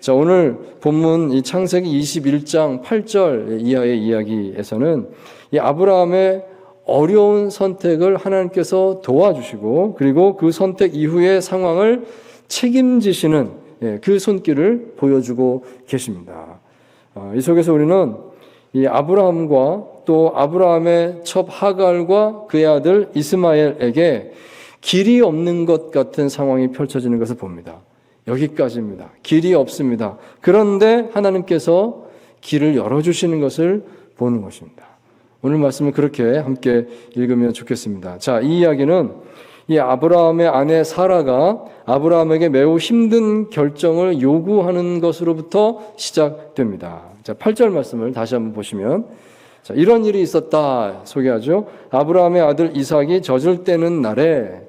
자, 오늘 본문 이 창세기 21장 8절 이하의 이야기에서는 이 아브라함의 어려운 선택을 하나님께서 도와주시고 그리고 그 선택 이후의 상황을 책임지시는 예, 그 손길을 보여주고 계십니다. 아, 이 속에서 우리는 이 아브라함과 또 아브라함의 첩 하갈과 그의 아들 이스마엘에게 길이 없는 것 같은 상황이 펼쳐지는 것을 봅니다. 여기까지입니다. 길이 없습니다. 그런데 하나님께서 길을 열어주시는 것을 보는 것입니다. 오늘 말씀을 그렇게 함께 읽으면 좋겠습니다. 자, 이 이야기는 이 아브라함의 아내 사라가 아브라함에게 매우 힘든 결정을 요구하는 것으로부터 시작됩니다. 자, 8절 말씀을 다시 한번 보시면 자, 이런 일이 있었다 소개하죠. 아브라함의 아들 이삭이 젖을 떼는 날에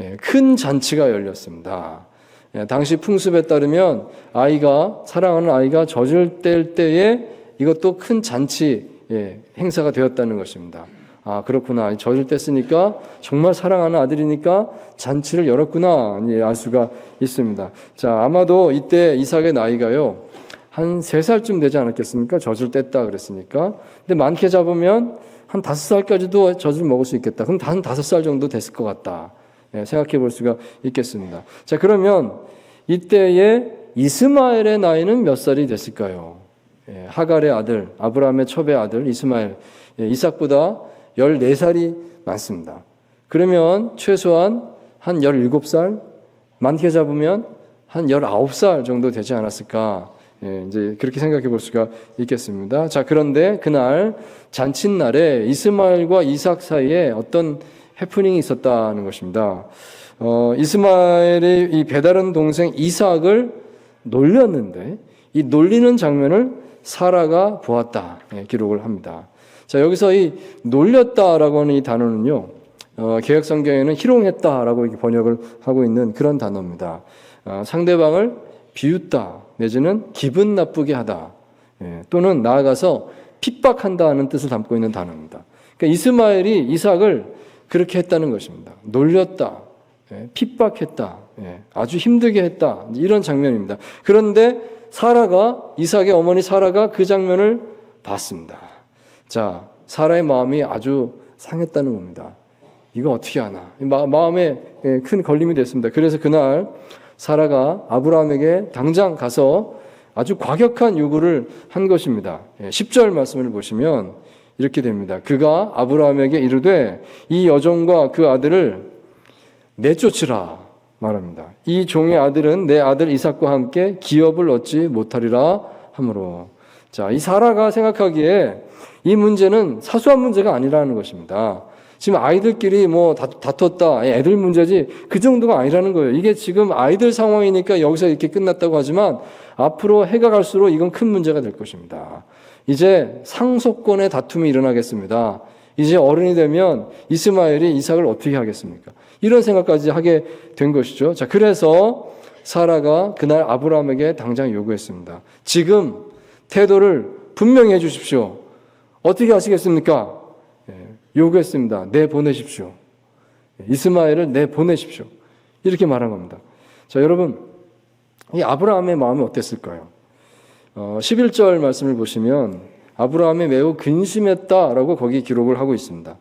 예, 큰 잔치가 열렸습니다. 예, 당시 풍습에 따르면 아이가 사랑하는 아이가 젖을 뗄 때에 이것도 큰 잔치 예, 행사가 되었다는 것입니다. 아 그렇구나 젖을 뗐으니까 정말 사랑하는 아들이니까 잔치를 열었구나 예, 알 수가 있습니다. 자 아마도 이때 이삭의 나이가요 한세 살쯤 되지 않았겠습니까? 젖을 뗐다 그랬으니까. 근데 많게 잡으면 한 다섯 살까지도 젖을 먹을 수 있겠다. 그럼 한 다섯 살 정도 됐을 것 같다. 예, 생각해 볼 수가 있겠습니다. 자, 그러면 이때의 이스마엘의 나이는 몇 살이 됐을까요? 예, 하갈의 아들, 아브라함의 첩의 아들 이스마엘, 예, 이삭보다 14살이 많습니다. 그러면 최소한 한 17살, 많게 잡으면 한 19살 정도 되지 않았을까? 예, 이제 그렇게 생각해 볼 수가 있겠습니다. 자, 그런데 그날 잔칫날에 이스마엘과 이삭 사이에 어떤 해프닝이 있었다는 것입니다. 어, 이스마엘의 이 배다른 동생 이삭을 놀렸는데 이 놀리는 장면을 사라가 보았다 예, 기록을 합니다. 자 여기서 이 놀렸다라고 하는 이 단어는요 어, 개혁 성경에는 희롱했다라고 번역을 하고 있는 그런 단어입니다. 어, 상대방을 비웃다 내지는 기분 나쁘게 하다 예, 또는 나아가서 핍박한다는 뜻을 담고 있는 단어입니다. 그러니까 이스마엘이 이삭을 그렇게 했다는 것입니다. 놀렸다, 예, 핍박했다, 예, 아주 힘들게 했다 이런 장면입니다. 그런데 사라가 이삭의 어머니 사라가 그 장면을 봤습니다. 자, 사라의 마음이 아주 상했다는 겁니다. 이거 어떻게 하나? 마음에 예, 큰 걸림이 됐습니다. 그래서 그날 사라가 아브라함에게 당장 가서 아주 과격한 요구를 한 것입니다. 10절 말씀을 보시면 이렇게 됩니다. 그가 아브라함에게 이르되 이 여종과 그 아들을 내쫓으라 말합니다. 이 종의 아들은 내 아들 이삭과 함께 기업을 얻지 못하리라 하므로 자, 이 사라가 생각하기에 이 문제는 사소한 문제가 아니라는 것입니다. 지금 아이들끼리 뭐 다퉜다, 애들 문제지 그 정도가 아니라는 거예요. 이게 지금 아이들 상황이니까 여기서 이렇게 끝났다고 하지만 앞으로 해가 갈수록 이건 큰 문제가 될 것입니다. 이제 상속권의 다툼이 일어나겠습니다. 이제 어른이 되면 이스마엘이 이삭을 어떻게 하겠습니까? 이런 생각까지 하게 된 것이죠. 자, 그래서 사라가 그날 아브라함에게 당장 요구했습니다. 지금 태도를 분명히 해 주십시오. 어떻게 하시겠습니까? 예, 요구했습니다. 내 보내십시오. 예, 이스마엘을 내 보내십시오. 이렇게 말한 겁니다. 자, 여러분, 이 아브라함의 마음이 어땠을까요? 어, 11절 말씀을 보시면 아브라함이 매우 근심했다라고 거기 기록을 하고 있습니다.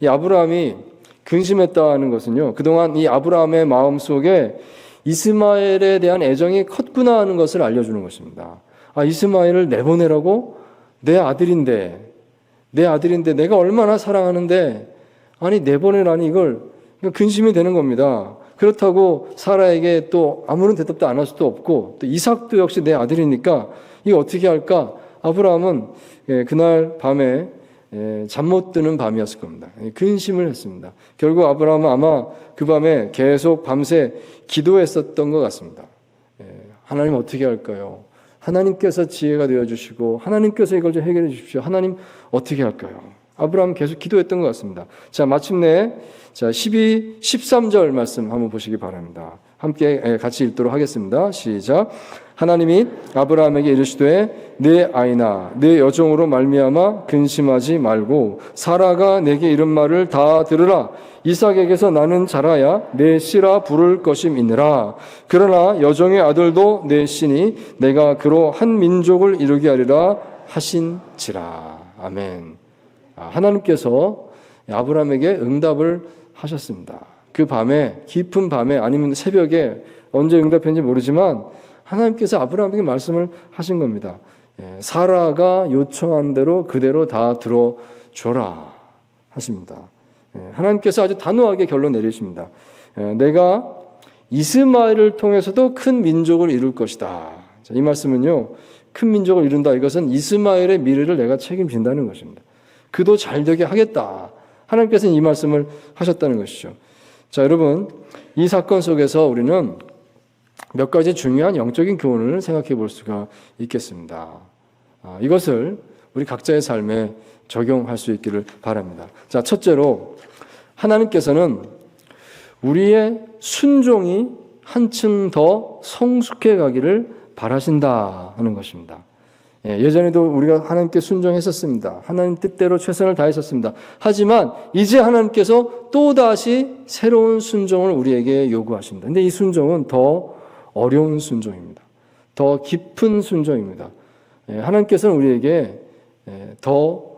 이 아브라함이 근심했다는 것은요, 그동안 이 아브라함의 마음 속에 이스마엘에 대한 애정이 컸구나 하는 것을 알려주는 것입니다. 아, 이스마엘을 내보내라고? 내 아들인데, 내 아들인데 내가 얼마나 사랑하는데, 아니, 내보내라니 이걸 근심이 되는 겁니다. 그렇다고 사라에게 또 아무런 대답도 안 할 수도 없고, 또 이삭도 역시 내 아들이니까 이거 어떻게 할까? 아브라함은 예, 그날 밤에 예, 잠못 드는 밤이었을 겁니다. 예, 근심을 했습니다. 결국 아브라함은 아마 그 밤에 계속 밤새 기도했었던 것 같습니다. 하나님 어떻게 할까요? 하나님께서 지혜가 되어 주시고 하나님께서 이걸 좀 해결해 주십시오. 하나님 어떻게 할까요? 아브라함 계속 기도했던 것 같습니다. 자, 마침내 자, 12, 13절 말씀 한번 보시기 바랍니다. 함께 예, 같이 읽도록 하겠습니다. 시작. 하나님이 아브라함에게 이르시되 내 아이나 내 여종으로 말미암아 근심하지 말고 사라가 내게 이런 말을 다 들으라. 이삭에게서 나는 자라야 내 씨라 부를 것임이니라. 그러나 여종의 아들도 내 씨니 내가 그로 한 민족을 이루게 하리라 하신지라. 아멘. 아, 하나님께서 아브라함에게 응답을 하셨습니다. 그 밤에 깊은 밤에 아니면 새벽에 언제 응답했는지 모르지만 하나님께서 아브라함에게 말씀을 하신 겁니다. 예, 사라가 요청한 대로 그대로 다 들어줘라 하십니다. 예, 하나님께서 아주 단호하게 결론 내리십니다. 예, 내가 이스마엘을 통해서도 큰 민족을 이룰 것이다. 자, 이 말씀은요, 큰 민족을 이룬다. 이것은 이스마엘의 미래를 내가 책임진다는 것입니다. 그도 잘 되게 하겠다. 하나님께서는 이 말씀을 하셨다는 것이죠. 자, 여러분, 이 사건 속에서 우리는 몇 가지 중요한 영적인 교훈을 생각해 볼 수가 있겠습니다. 아, 이것을 우리 각자의 삶에 적용할 수 있기를 바랍니다. 자, 첫째로 하나님께서는 우리의 순종이 한층 더 성숙해 가기를 바라신다 하는 것입니다. 예, 전에도 우리가 하나님께 순종했었습니다. 하나님 뜻대로 최선을 다했었습니다. 하지만 이제 하나님께서 또다시 새로운 순종을 우리에게 요구하십니다. 근데 이 순종은 더 어려운 순종입니다. 더 깊은 순종입니다. 예, 하나님께서는 우리에게 예, 더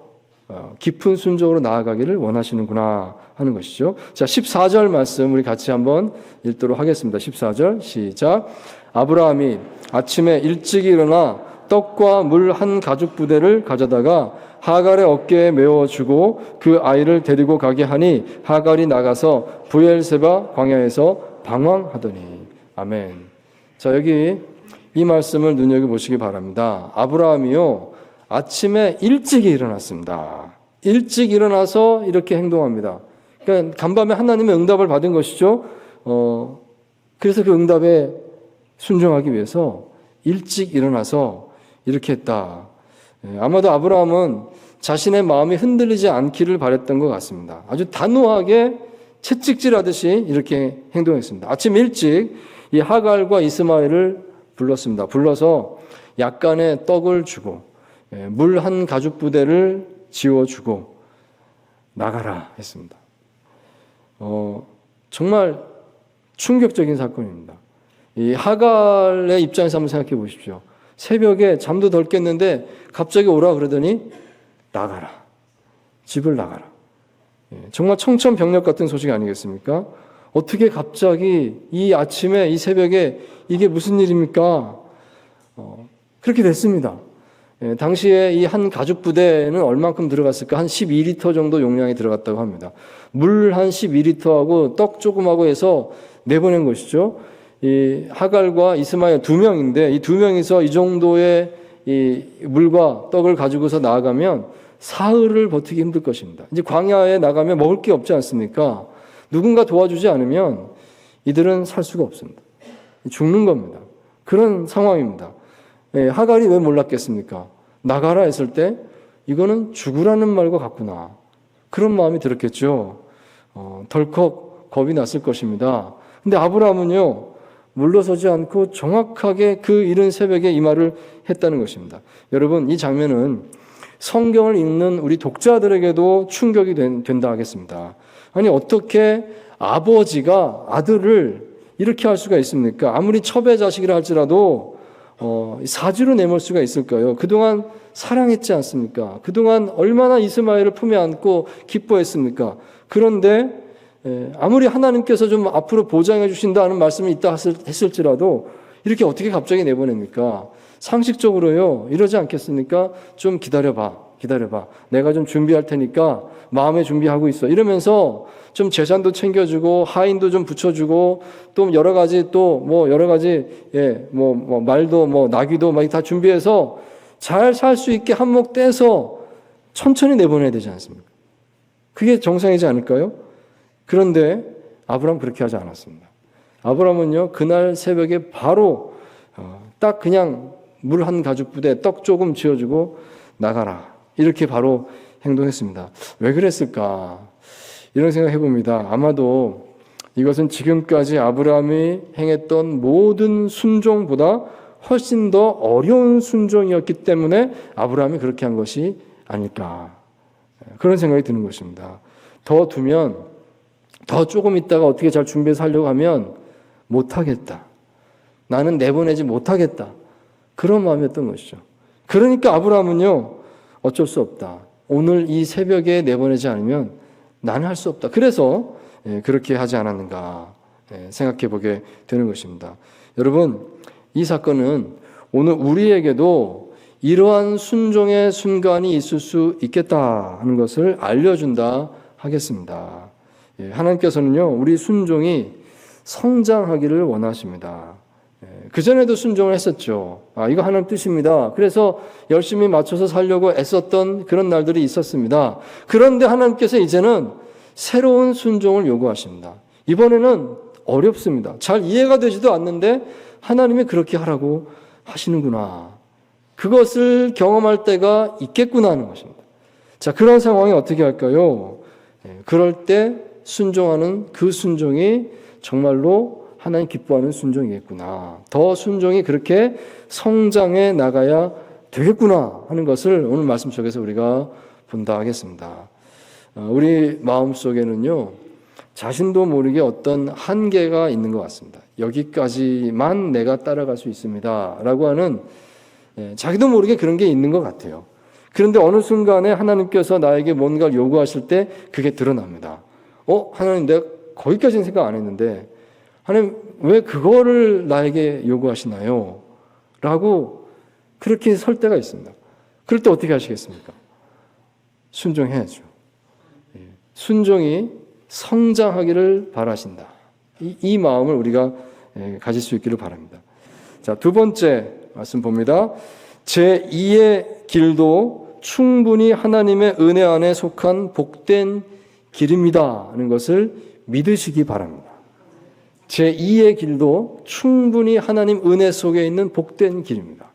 어, 깊은 순종으로 나아가기를 원하시는구나 하는 것이죠. 자, 14절 말씀 우리 같이 한번 읽도록 하겠습니다. 14절 시작. 아브라함이 아침에 일찍 일어나 떡과 물 한 가죽 부대를 가져다가 하갈의 어깨에 메워 주고 그 아이를 데리고 가게 하니 하갈이 나가서 부엘세바 광야에서 방황하더니 아멘. 자, 여기 이 말씀을 눈여겨 보시기 바랍니다. 아브라함이요 아침에 일찍 일어났습니다. 일찍 일어나서 이렇게 행동합니다. 그러니까 간밤에 하나님의 응답을 받은 것이죠. 어, 그래서 그 응답에 순종하기 위해서 일찍 일어나서 이렇게 했다. 예, 아마도 아브라함은 자신의 마음이 흔들리지 않기를 바랬던 것 같습니다. 아주 단호하게 채찍질하듯이 이렇게 행동했습니다. 아침 일찍 이 하갈과 이스마엘을 불렀습니다. 불러서 약간의 떡을 주고 예, 물한 가죽 부대를 지워주고 나가라 했습니다. 어, 정말 충격적인 사건입니다. 이 하갈의 입장에서 한번 생각해 보십시오. 새벽에 잠도 덜 깼는데 갑자기 오라 그러더니 나가라. 집을 나가라. 예, 정말 청천벽력 같은 소식 아니겠습니까? 어떻게 갑자기 이 아침에 이 새벽에 이게 무슨 일입니까? 어, 그렇게 됐습니다. 예, 당시에 이 한 가죽 부대는 얼만큼 들어갔을까? 한 12리터 정도 용량이 들어갔다고 합니다. 물 한 12리터하고 떡 조금하고 해서 내보낸 것이죠. 이 하갈과 이스마엘 두 명인데 이 두 명이서 이 정도의 이 물과 떡을 가지고서 나아가면 사흘을 버티기 힘들 것입니다. 이제 광야에 나가면 먹을 게 없지 않습니까? 누군가 도와주지 않으면 이들은 살 수가 없습니다. 죽는 겁니다. 그런 상황입니다. 예, 하갈이 왜 몰랐겠습니까? 나가라 했을 때 이거는 죽으라는 말과 같구나. 그런 마음이 들었겠죠. 어, 덜컥 겁이 났을 것입니다. 근데 아브라함은요, 물러서지 않고 정확하게 그 이른 새벽에 이 말을 했다는 것입니다. 여러분, 이 장면은 성경을 읽는 우리 독자들에게도 충격이 된, 된다 하겠습니다. 아니, 어떻게 아버지가 아들을 이렇게 할 수가 있습니까? 아무리 첩의 자식이라 할지라도 어, 사지로 내몰 수가 있을까요? 그동안 사랑했지 않습니까? 그동안 얼마나 이스마엘을 품에 안고 기뻐했습니까? 그런데 예, 아무리 하나님께서 좀 앞으로 보장해 주신다는 말씀이 있다 했을지라도 이렇게 어떻게 갑자기 내보냅니까? 상식적으로요, 이러지 않겠습니까? 좀 기다려봐, 기다려봐. 내가 좀 준비할 테니까 마음에 준비하고 있어. 이러면서 좀 재산도 챙겨주고, 하인도 좀 붙여주고, 또 여러 가지 또 뭐 여러 가지, 예, 뭐, 뭐 말도 뭐 나귀도 막 다 준비해서 잘 살 수 있게 한몫 떼서 천천히 내보내야 되지 않습니까? 그게 정상이지 않을까요? 그런데 아브라함 그렇게 하지 않았습니다. 아브라함은요 그날 새벽에 바로 어, 딱 그냥 물 한 가죽 부대 떡 조금 지어주고 나가라 이렇게 바로 행동했습니다. 왜 그랬을까 이런 생각 해 봅니다. 아마도 이것은 지금까지 아브라함이 행했던 모든 순종보다 훨씬 더 어려운 순종이었기 때문에 아브라함이 그렇게 한 것이 아닐까. 그런 생각이 드는 것입니다. 더 두면, 더 조금 있다가 어떻게 잘 준비해서 하려고 하면 못하겠다. 나는 내보내지 못하겠다. 그런 마음이었던 것이죠. 그러니까 아브라함은요, 어쩔 수 없다. 오늘 이 새벽에 내보내지 않으면 나는 할 수 없다. 그래서 예, 그렇게 하지 않았는가 예, 생각해 보게 되는 것입니다. 여러분, 이 사건은 오늘 우리에게도 이러한 순종의 순간이 있을 수 있겠다 하는 것을 알려준다 하겠습니다. 예, 하나님께서는요, 우리 순종이 성장하기를 원하십니다. 그전에도 순종을 했었죠. 아, 이거 하나님 뜻입니다. 그래서 열심히 맞춰서 살려고 애썼던 그런 날들이 있었습니다. 그런데 하나님께서 이제는 새로운 순종을 요구하십니다. 이번에는 어렵습니다. 잘 이해가 되지도 않는데 하나님이 그렇게 하라고 하시는구나. 그것을 경험할 때가 있겠구나 하는 것입니다. 자, 그런 상황이 어떻게 할까요? 네, 그럴 때 순종하는 그 순종이 정말로 하나님 기뻐하는 순종이겠구나. 더 순종이 그렇게 성장해 나가야 되겠구나 하는 것을 오늘 말씀 속에서 우리가 본다 하겠습니다. 어, 우리 마음 속에는요, 자신도 모르게 어떤 한계가 있는 것 같습니다. 여기까지만 내가 따라갈 수 있습니다. 라고 하는 예, 자기도 모르게 그런 게 있는 것 같아요. 그런데 어느 순간에 하나님께서 나에게 뭔가를 요구하실 때 그게 드러납니다. 어, 하나님 내가 거기까지는 생각 안 했는데 하나님 왜 그거를 나에게 요구하시나요? 라고 그렇게 설 때가 있습니다. 그럴 때 어떻게 하시겠습니까? 순종해야죠. 예. 순종이 성장하기를 바라신다. 이, 이 마음을 우리가 예, 가질 수 있기를 바랍니다. 자, 두 번째 말씀 봅니다. 제 2의 길도 충분히 하나님의 은혜 안에 속한 복된 길입니다. 하는 것을 믿으시기 바랍니다. 제2의 길도 충분히 하나님 은혜 속에 있는 복된 길입니다.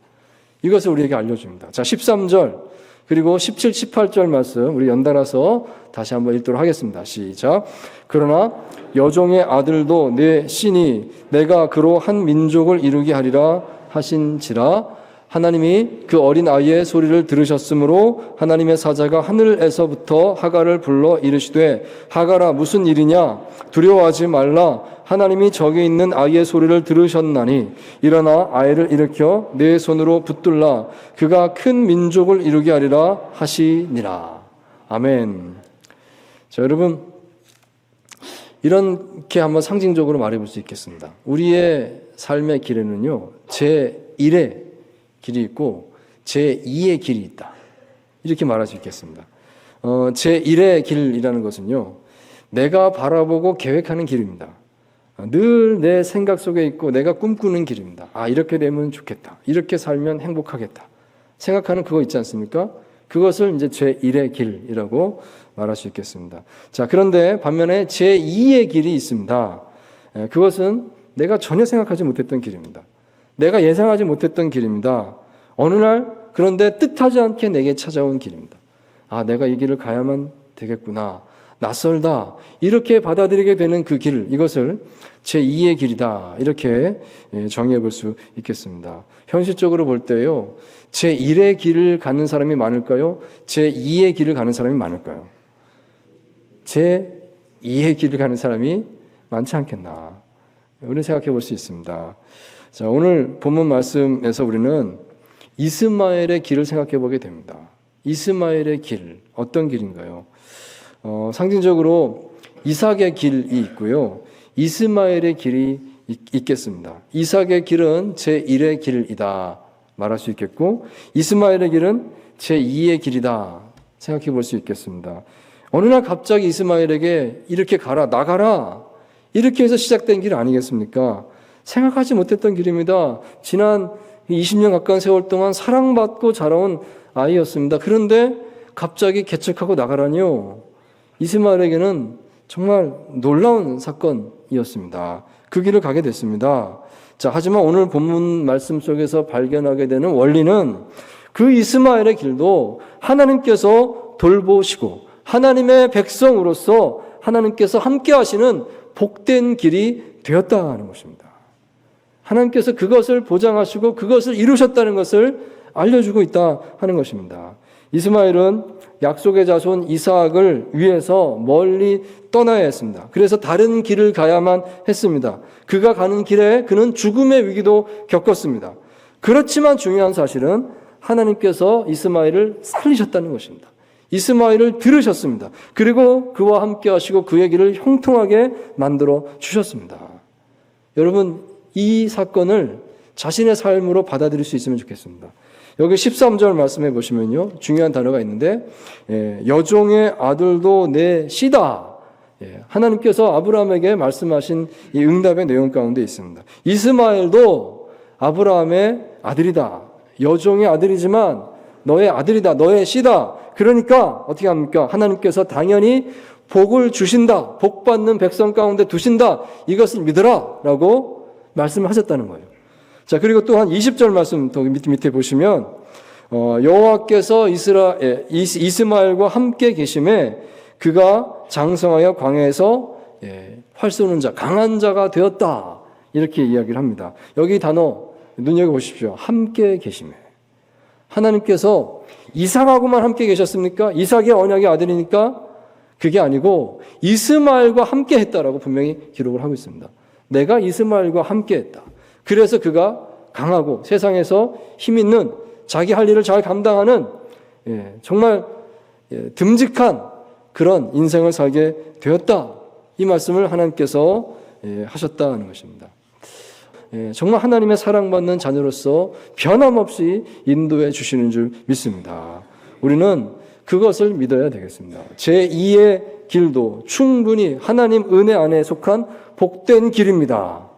이것을 우리에게 알려줍니다. 자, 13절, 그리고 17, 18절 말씀 우리 연달아서 다시 한번 읽도록 하겠습니다. 시작. 그러나 여종의 아들도 내 신이 내가 그로 한 민족을 이루게 하리라 하신지라 하나님이 그 어린 아이의 소리를 들으셨으므로 하나님의 사자가 하늘에서부터 하가를 불러 이르시되 하가라 무슨 일이냐 두려워하지 말라 하나님이 저기 있는 아이의 소리를 들으셨나니 일어나 아이를 일으켜 내 손으로 붙들라 그가 큰 민족을 이루게 하리라 하시니라 아멘. 자 여러분 이렇게 한번 상징적으로 말해 볼 수 있겠습니다. 우리의 삶의 길에는요 제 1의 길이 있고 제2의 길이 있다. 이렇게 말할 수 있겠습니다. 어, 제1의 길이라는 것은요, 내가 바라보고 계획하는 길입니다. 늘 내 생각 속에 있고 내가 꿈꾸는 길입니다. 아, 이렇게 되면 좋겠다. 이렇게 살면 행복하겠다. 생각하는 그거 있지 않습니까? 그것을 이제 제1의 길이라고 말할 수 있겠습니다. 자, 그런데 반면에 제2의 길이 있습니다. 그것은 내가 전혀 생각하지 못했던 길입니다. 내가 예상하지 못했던 길입니다. 어느 날 그런데 뜻하지 않게 내게 찾아온 길입니다. 아, 내가 이 길을 가야만 되겠구나. 낯설다. 이렇게 받아들이게 되는 그 길, 이것을 제2의 길이다. 이렇게 예, 정의해 볼 수 있겠습니다. 현실적으로 볼 때요, 제1의 길을 가는 사람이 많을까요? 제2의 길을 가는 사람이 많을까요? 제2의 길을 가는 사람이 많지 않겠나. 우리는 생각해 볼 수 있습니다. 자, 오늘 본문 말씀에서 우리는 이스마엘의 길을 생각해 보게 됩니다. 이스마엘의 길, 어떤 길인가요? 어, 상징적으로 이삭의 길이 있고요. 이스마엘의 길이 있, 겠습니다 이삭의 길은 제1의 길이다 말할 수 있겠고, 이스마엘의 길은 제2의 길이다 생각해 볼 수 있겠습니다. 어느 날 갑자기 이스마엘에게 이렇게 가라, 나가라, 이렇게 해서 시작된 길 아니겠습니까? 생각하지 못했던 길입니다. 지난 20년 가까운 세월 동안 사랑받고 자라온 아이였습니다. 그런데 갑자기 개척하고 나가라니요. 이스마엘에게는 정말 놀라운 사건이었습니다. 그 길을 가게 됐습니다. 자, 하지만 오늘 본문 말씀 속에서 발견하게 되는 원리는 그 이스마엘의 길도 하나님께서 돌보시고 하나님의 백성으로서 하나님께서 함께 하시는 복된 길이 되었다는 것입니다. 하나님께서 그것을 보장하시고 그것을 이루셨다는 것을 알려주고 있다 하는 것입니다. 이스마엘은 약속의 자손 이삭을 위해서 멀리 떠나야 했습니다. 그래서 다른 길을 가야만 했습니다. 그가 가는 길에 그는 죽음의 위기도 겪었습니다. 그렇지만 중요한 사실은 하나님께서 이스마엘을 살리셨다는 것입니다. 이스마엘을 들으셨습니다. 그리고 그와 함께 하시고 그의 길을 형통하게 만들어 주셨습니다. 여러분, 이 사건을 자신의 삶으로 받아들일 수 있으면 좋겠습니다. 여기 13절 말씀해 보시면요. 중요한 단어가 있는데, 예, 여종의 아들도 내 씨다. 예, 하나님께서 아브라함에게 말씀하신 이 응답의 내용 가운데 있습니다. 이스마엘도 아브라함의 아들이다. 여종의 아들이지만 너의 아들이다. 너의 씨다. 그러니까 어떻게 합니까? 하나님께서 당연히 복을 주신다. 복 받는 백성 가운데 두신다. 이것을 믿으라. 라고 말씀을 하셨다는 거예요. 자, 그리고 또 한 20절 말씀 더 밑에, 밑에 보시면 어, 여호와께서 이스라 예, 이스, 이스마엘과 함께 계심에 그가 장성하여 광야에서 예, 활 쏘는 자, 강한 자가 되었다. 이렇게 이야기를 합니다. 여기 단어 눈여겨 보십시오. 함께 계심에. 하나님께서 이삭하고만 함께 계셨습니까? 이삭의 언약의 아들이니까 그게 아니고 이스마엘과 함께 했다라고 분명히 기록을 하고 있습니다. 내가 이스마엘과 함께 했다. 그래서 그가 강하고 세상에서 힘 있는 자기 할 일을 잘 감당하는 예, 정말 예, 듬직한 그런 인생을 살게 되었다. 이 말씀을 하나님께서 예, 하셨다는 것입니다. 예, 정말 하나님의 사랑받는 자녀로서 변함없이 인도해 주시는 줄 믿습니다. 우리는 그것을 믿어야 되겠습니다. 제2의 길도 충분히 하나님 은혜 안에 속한 복된 길입니다.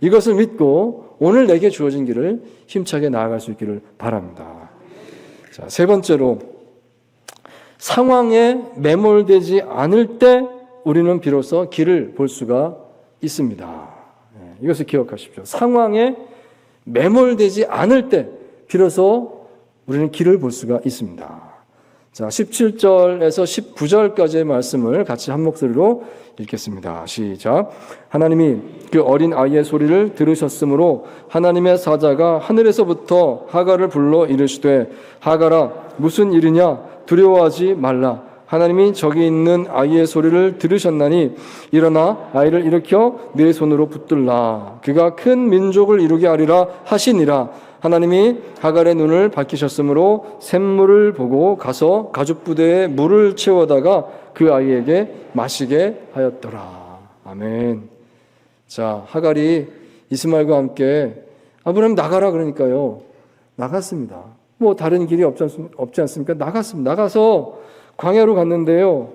이것을 믿고 오늘 내게 주어진 길을 힘차게 나아갈 수 있기를 바랍니다. 자, 세 번째로 상황에 매몰되지 않을 때 우리는 비로소 길을 볼 수가 있습니다. 네, 이것을 기억하십시오. 상황에 매몰되지 않을 때 비로소 우리는 길을 볼 수가 있습니다. 자, 17절에서 19절까지의 말씀을 같이 한 목소리로 읽겠습니다. 시작. 하나님이 그 어린 아이의 소리를 들으셨으므로 하나님의 사자가 하늘에서부터 하가를 불러 이르시되 하가라 무슨 일이냐 두려워하지 말라. 하나님이 저기 있는 아이의 소리를 들으셨나니 일어나 아이를 일으켜 내 손으로 붙들라. 그가 큰 민족을 이루게 하리라 하시니라. 하나님이 하갈의 눈을 밝히셨으므로 샘물을 보고 가서 가죽 부대에 물을 채워다가 그 아이에게 마시게 하였더라. 아멘. 자, 하갈이 이스마엘과 함께 아브라함 나가라 그러니까요. 나갔습니다. 뭐 다른 길이 없지 않습니까? 나갔습니다. 나가서 광야로 갔는데요.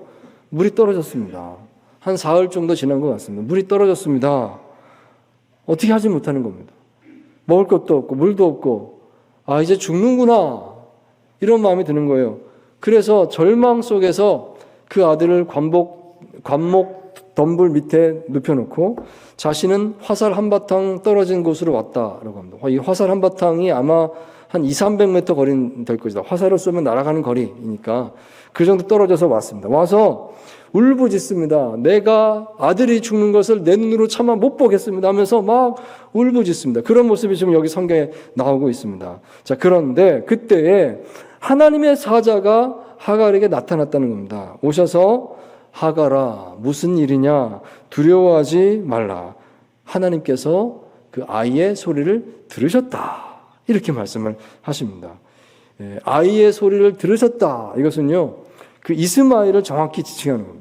물이 떨어졌습니다. 한 사흘 정도 지난 것 같습니다. 물이 떨어졌습니다. 어떻게 하지 못하는 겁니다. 먹을 것도 없고 물도 없고 아 이제 죽는구나 이런 마음이 드는 거예요. 그래서 절망 속에서 그 아들을 관복 관목 덤불 밑에 눕혀놓고 자신은 화살 한바탕 떨어진 곳으로 왔다라고 합니다. 이 화살 한바탕이 아마 한 2, 300m 거리 될 것이다. 화살을 쏘면 날아가는 거리니까 그 정도 떨어져서 왔습니다. 와서 울부짖습니다. 내가 아들이 죽는 것을 내 눈으로 차마 못 보겠습니다 하면서 막 울부짖습니다. 그런 모습이 지금 여기 성경에 나오고 있습니다. 자, 그런데 그때에 하나님의 사자가 하갈에게 나타났다는 겁니다. 오셔서 하갈아, 무슨 일이냐? 두려워하지 말라. 하나님께서 그 아이의 소리를 들으셨다. 이렇게 말씀을 하십니다. 예, 아이의 소리를 들으셨다. 이것은요, 그 이스마엘을 정확히 지칭하는 겁니다.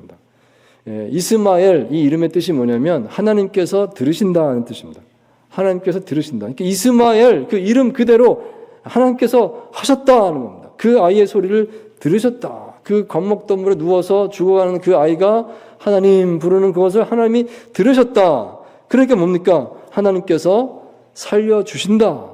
예, 이스마엘 이 이름의 뜻이 뭐냐면 하나님께서 들으신다는 뜻입니다. 하나님께서 들으신다. 그러니까 이스마엘 그 이름 그대로 하나님께서 하셨다는 겁니다. 그 아이의 소리를 들으셨다. 그 겁먹덤불에 누워서 죽어가는 그 아이가 하나님 부르는 그것을 하나님이 들으셨다. 그러니까 뭡니까? 하나님께서 살려주신다.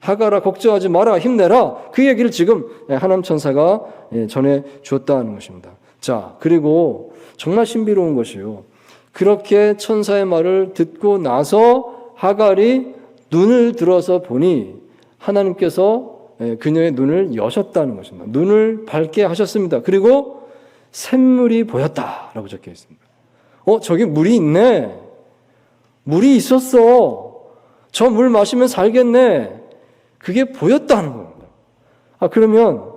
하가라 걱정하지 마라 힘내라 그 얘기를 지금 하나님 천사가 예, 전해 주었다는 것입니다. 자 그리고 정말 신비로운 것이요. 그렇게 천사의 말을 듣고 나서 하갈이 눈을 들어서 보니 하나님께서 예, 그녀의 눈을 여셨다는 것입니다. 눈을 밝게 하셨습니다. 그리고 샘물이 보였다라고 적혀 있습니다. 어, 저기 물이 있네. 물이 있었어. 저 물 마시면 살겠네. 그게 보였다는 겁니다. 아, 그러면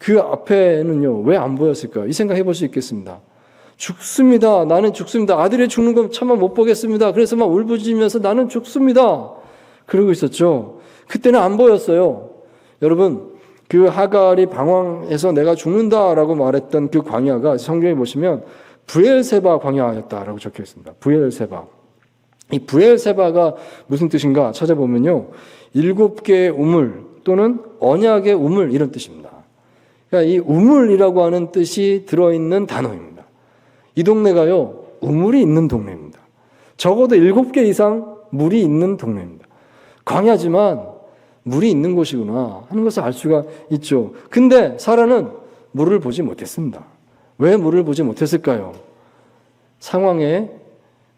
그 앞에는요, 왜 안 보였을까요? 이 생각 해볼 수 있겠습니다. 죽습니다. 나는 죽습니다. 아들이 죽는 건 참아 못 보겠습니다. 그래서 막 울부짖으면서 나는 죽습니다. 그러고 있었죠. 그때는 안 보였어요. 여러분, 그 하갈이 방황해서 내가 죽는다라고 말했던 그 광야가 성경에 보시면 부엘세바 광야였다라고 적혀 있습니다. 부엘세바. 이 부엘세바가 무슨 뜻인가 찾아보면요. 일곱 개의 우물 또는 언약의 우물 이런 뜻입니다. 그러니까 이 우물이라고 하는 뜻이 들어있는 단어입니다. 이 동네가요, 우물이 있는 동네입니다. 적어도 일곱 개 이상 물이 있는 동네입니다. 광야지만 물이 있는 곳이구나 하는 것을 알 수가 있죠. 근데 사라는 물을 보지 못했습니다. 왜 물을 보지 못했을까요? 상황에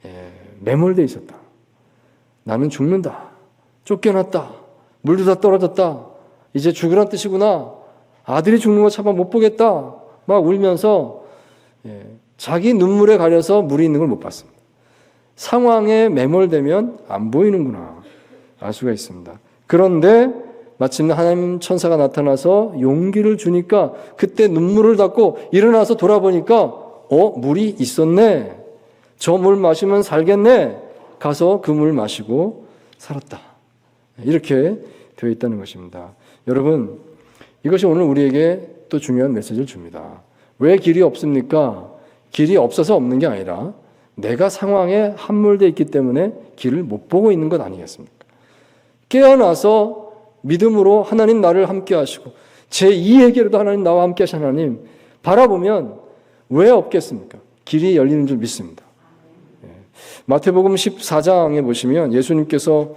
예, 매몰돼 있었다. 나는 죽는다. 쫓겨났다. 물도 다 떨어졌다. 이제 죽으란 뜻이구나. 아들이 죽는 거 참아 못 보겠다. 막 울면서 예, 자기 눈물에 가려서 물이 있는 걸 못 봤습니다. 상황에 매몰되면 안 보이는구나 알 수가 있습니다. 그런데 마침내 하나님 천사가 나타나서 용기를 주니까 그때 눈물을 닦고 일어나서 돌아보니까 어 물이 있었네. 저 물 마시면 살겠네. 가서 그 물 마시고 살았다. 이렇게 되어 있다는 것입니다. 여러분 이것이 오늘 우리에게 또 중요한 메시지를 줍니다. 왜 길이 없습니까? 길이 없어서 없는 게 아니라 내가 상황에 함몰되어 있기 때문에 길을 못 보고 있는 것 아니겠습니까? 깨어나서 믿음으로 하나님 나를 함께 하시고 제 2에게로도 하나님 나와 함께 하신 하나님 바라보면 왜 없겠습니까? 길이 열리는 줄 믿습니다. 예. 마태복음 14장에 보시면 예수님께서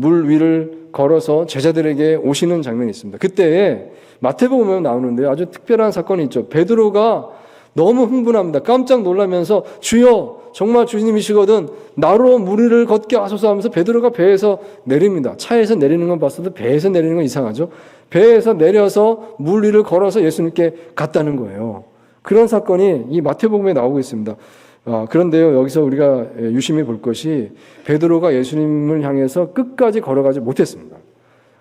물 위를 걸어서 제자들에게 오시는 장면이 있습니다. 그때 마태복음에 나오는데 아주 특별한 사건이 있죠. 베드로가 너무 흥분합니다. 깜짝 놀라면서 주여 정말 주님이시거든 나로 무리를 걷게 하소서 하면서 베드로가 배에서 내립니다. 차에서 내리는 건 봤어도 배에서 내리는 건 이상하죠. 배에서 내려서 물 위를 걸어서 예수님께 갔다는 거예요. 그런 사건이 이 마태복음에 나오고 있습니다. 아, 그런데요 여기서 우리가 유심히 볼 것이 베드로가 예수님을 향해서 끝까지 걸어가지 못했습니다.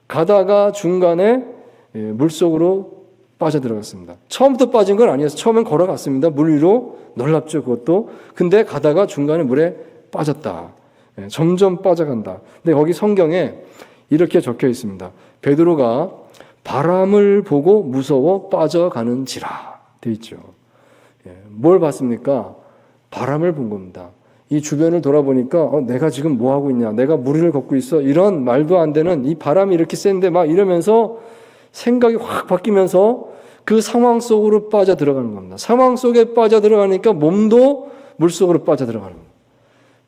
가다가 중간에 물 속으로 빠져들어갔습니다. 처음부터 빠진 건 아니어서 처음엔 걸어갔습니다. 물 위로 놀랍죠 그것도. 근데 가다가 중간에 물에 빠졌다. 예, 점점 빠져간다. 근데 거기 성경에 이렇게 적혀 있습니다. 베드로가 바람을 보고 무서워 빠져가는지라 돼 있죠. 예, 뭘 봤습니까? 바람을 본 겁니다. 이 주변을 돌아보니까 어, 내가 지금 뭐 하고 있냐? 내가 무리를 걷고 있어. 이런 말도 안 되는 이 바람이 이렇게 센데 막 이러면서 생각이 확 바뀌면서 그 상황 속으로 빠져 들어가는 겁니다. 상황 속에 빠져 들어가니까 몸도 물 속으로 빠져 들어가는 겁니다.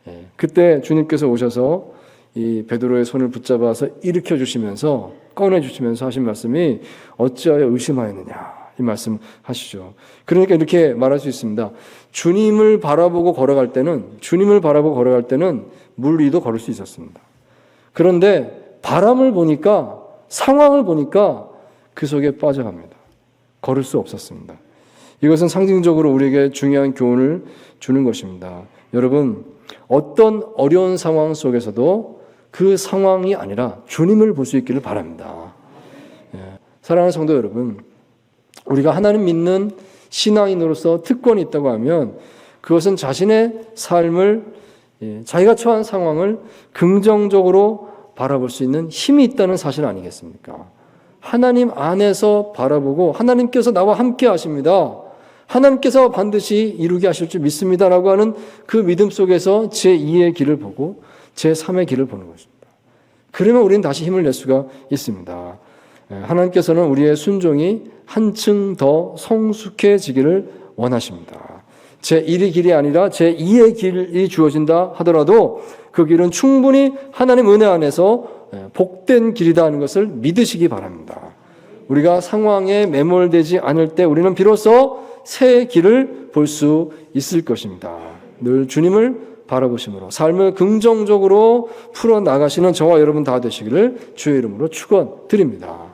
예, 그때 주님께서 오셔서 이 베드로의 손을 붙잡아서 일으켜 주시면서 꺼내 주시면서 하신 말씀이 어찌하여 의심하였느냐 이 말씀 하시죠. 그러니까 이렇게 말할 수 있습니다. 주님을 바라보고 걸어갈 때는 주님을 바라보고 걸어갈 때는 물 위도 걸을 수 있었습니다. 그런데 바람을 보니까 상황을 보니까 그 속에 빠져갑니다. 걸을 수 없었습니다. 이것은 상징적으로 우리에게 중요한 교훈을 주는 것입니다. 여러분, 어떤 어려운 상황 속에서도 그 상황이 아니라 주님을 볼 수 있기를 바랍니다. 예. 사랑하는 성도 여러분, 우리가 하나님 믿는 신앙인으로서 특권이 있다고 하면 그것은 자신의 삶을 예, 자기가 처한 상황을 긍정적으로 바라볼 수 있는 힘이 있다는 사실 아니겠습니까? 하나님 안에서 바라보고 하나님께서 나와 함께 하십니다. 하나님께서 반드시 이루게 하실 줄 믿습니다라고 하는 그 믿음 속에서 제 2의 길을 보고 제 3의 길을 보는 것입니다. 그러면 우리는 다시 힘을 낼 수가 있습니다. 예, 하나님께서는 우리의 순종이 한층 더 성숙해지기를 원하십니다. 제 1의 길이 아니라 제 2의 길이 주어진다 하더라도 그 길은 충분히 하나님 은혜 안에서 예, 복된 길이다 하는 것을 믿으시기 바랍니다. 우리가 상황에 매몰되지 않을 때 우리는 비로소 새 길을 볼 수 있을 것입니다. 늘 주님을 바라보심으로 삶을 긍정적으로 풀어 나가시는 저와 여러분 다 되시기를 주의 이름으로 축원드립니다.